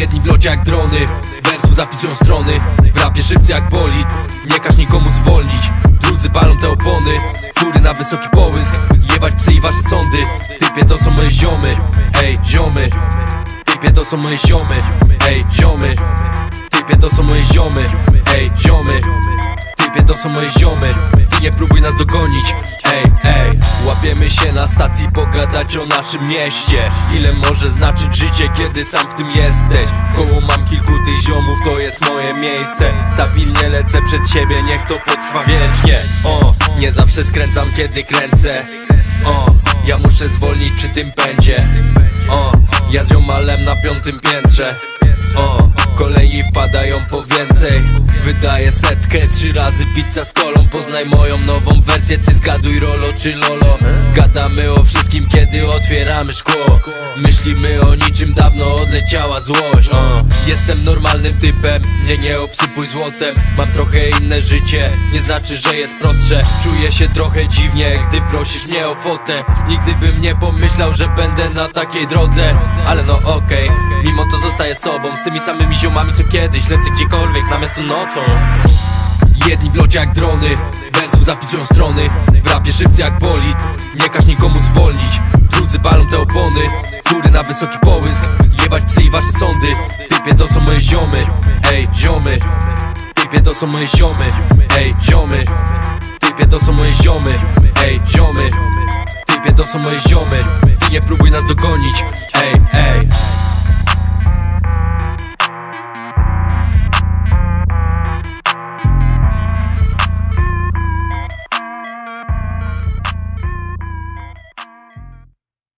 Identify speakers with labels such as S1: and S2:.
S1: Jedni w locie jak drony Wersów zapisują strony. W rapie szybcy jak bolid Nie każ nikomu zwolnić. Drudzy palą te opony Fury na wysoki połysk. Jebać psy i wasze sądy Typie to są moje ziomy. Ej, ziomy Typie to są moje ziomy. Ej, ziomy Typie to są moje ziomy. Ej, ziomy Typie to są moje ziomy. Ty nie próbuj nas dogonić. Ej, ej Łapiemy się na stacji pogadać o naszym mieście. Ile może znaczyć życie, kiedy sam w tym jesteś. W koło mam kilku tych ziomów, to jest moje miejsce. Stabilnie lecę przed siebie, niech to potrwa wiecznie. O, nie zawsze skręcam, kiedy kręcę. O, ja muszę zwolnić przy tym pędzie. O, ja z ziomalem na piątym piętrze. O, kolei wpadają po więcej Wydaję setkę, trzy razy pizza z kolą. Poznaj moją nową wersję, ty zgaduj rolo czy lolo. Gadamy o wszystkim, kiedy otwieramy szkło. Myślimy o niczym, dawno odleciała złość. O, Jestem normalnym typem, mnie nie obsypuj złotem. Mam trochę inne życie, nie znaczy, że jest prostsze. Czuję się trochę dziwnie, gdy prosisz mnie o fotę. Nigdy bym nie pomyślał, że będę na takiej drodze. Ale no okej, mimo to zostaję sobą. Z tymi samymi ziomami co kiedyś. Lecę gdziekolwiek, na miasto Jedni w locie jak drony Wersów zapisują strony. W rapie szybcy jak bolid Nie każ nikomu zwolnić. Drudzy palą te opony Fury na wysoki połysk. Jebać psy i wasze sądy Typie to są moje ziomy. Ej, ziomy Typie to są moje ziomy. Ej, ziomy Typie to są moje ziomy. Ej, ziomy Typie to są moje ziomy. Ty nie próbuj nas dogonić